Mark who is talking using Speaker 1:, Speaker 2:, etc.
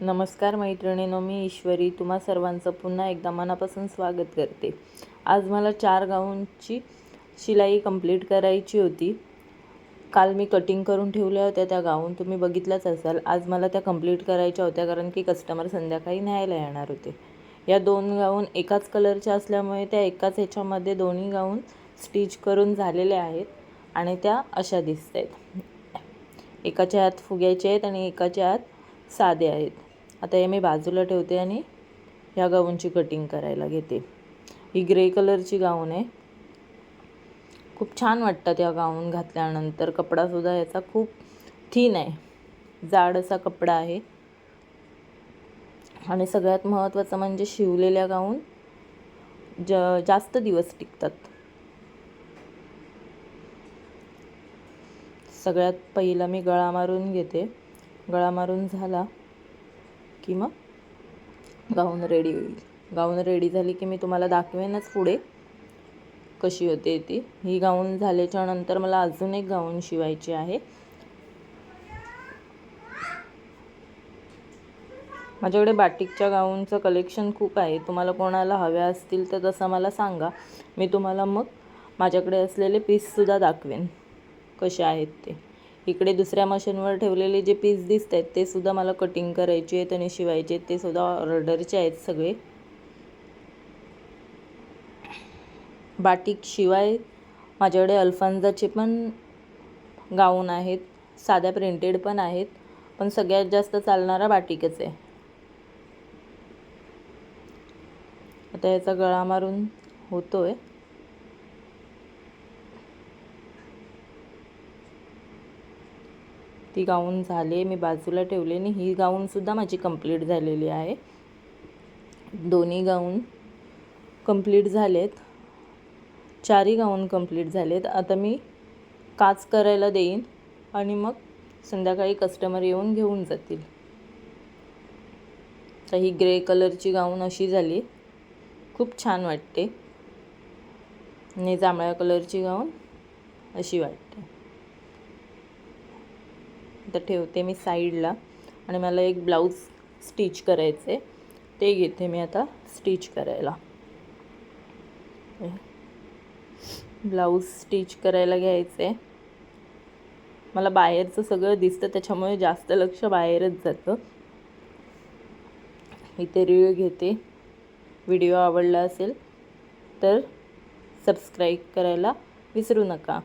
Speaker 1: नमस्कार मैत्रिणीनो मी ईश्वरी. तुम्हा सर्वांचं पुन्हा एकदा मनापासून स्वागत करते. आज मला चार गाऊनची शिलाई कंप्लीट करायची होती. काल मी कटिंग करून ठेवल्या होत्या त्या गाऊन तुम्ही बघितल्याच असाल. आज मला त्या कंप्लीट करायच्या होत्या कारण की कस्टमर संध्याकाळी न्यायला येणार होते. या दोन गाऊन एकाच कलरच्या असल्यामुळे त्या एकाच ह्याच्यामध्ये दोन्ही गाऊन स्टिच करून झालेल्या आहेत आणि त्या अशा दिसत आहेत एकाच्या आत फुग्याचे आहेत आणि एकाच्या आत साधे आहेत. आता हे मी बाजूला ठेवते आणि ह्या गाऊनची कटिंग करायला घेते. ही ग्रे कलरची गाऊन आहे. खूप छान वाटतात या गाऊन घातल्यानंतर. कपडासुद्धा याचा खूप थीन आहे. जाड असा कपडा आहे. आणि सगळ्यात महत्त्वाचं म्हणजे शिवलेल्या गाऊन ज जास्त दिवस टिकतात. सगळ्यात पहिला मी गळा मारून घेते. गळा मारून झाला. की मग गाऊन रेडी होईल. गाऊन रेडी झाली की मी तुम्हाला दाखवेनच पुढे कशी होते ती. ही गाऊन झाल्याच्यानंतर मला अजून एक गाऊन शिवायची आहे. माझ्याकडे बाटिकच्या गाऊनचं कलेक्शन खूप आहे. तुम्हाला कोणाला हव्या असतील तर तसं मला सांगा. मी तुम्हाला मग माझ्याकडे असलेले पीससुद्धा दाखवेन. कसे आहेत ते. इकडे दुसऱ्या मशीनवर ठेवलेले जे पीस दिसत आहेत ते सुद्धा मला कटिंग करायचे आहेत आणि शिवायचे आहेत ते सुद्धा ऑर्डरचे आहेत सगळे. बाटिक शिवाय माझ्याकडे अल्फांजाचे पण गाऊन आहेत साध्या प्रिंटेड पण आहेत पण सगळ्यात जास्त चालणारा बाटिकच आहे. आता याचा गळा मारून होतो आहे ती गाऊन झाली मी बाजूला ठेवली आणि ही गाऊनसुद्धा माझी कंप्लीट झालेली आहे. दोन्ही गाऊन कंप्लीट झालेत. चारही गाऊन कंप्लीट झालेत. आता मी काच करायला देईन आणि मग संध्याकाळी कस्टमर येऊन घेऊन जातील. तर ही ग्रे कलरची गाऊन अशी झाली. खूप छान वाटते. आणि जांभळ्या कलरची गाऊन अशी वाटते. तर ठेवते मी साईडला. आणि मला एक ब्लाऊज स्टिच करायचं आहे ते घेते मी आता स्टिच करायला. ब्लाऊज स्टिच करायला घ्यायचं आहे मला बाहेरचं सगळं दिसतं त्याच्यामुळे जास्त लक्ष बाहेरच जातं. इथे रीळ घेते. व्हिडिओ आवडला असेल तर सबस्क्राईब करायला विसरू नका.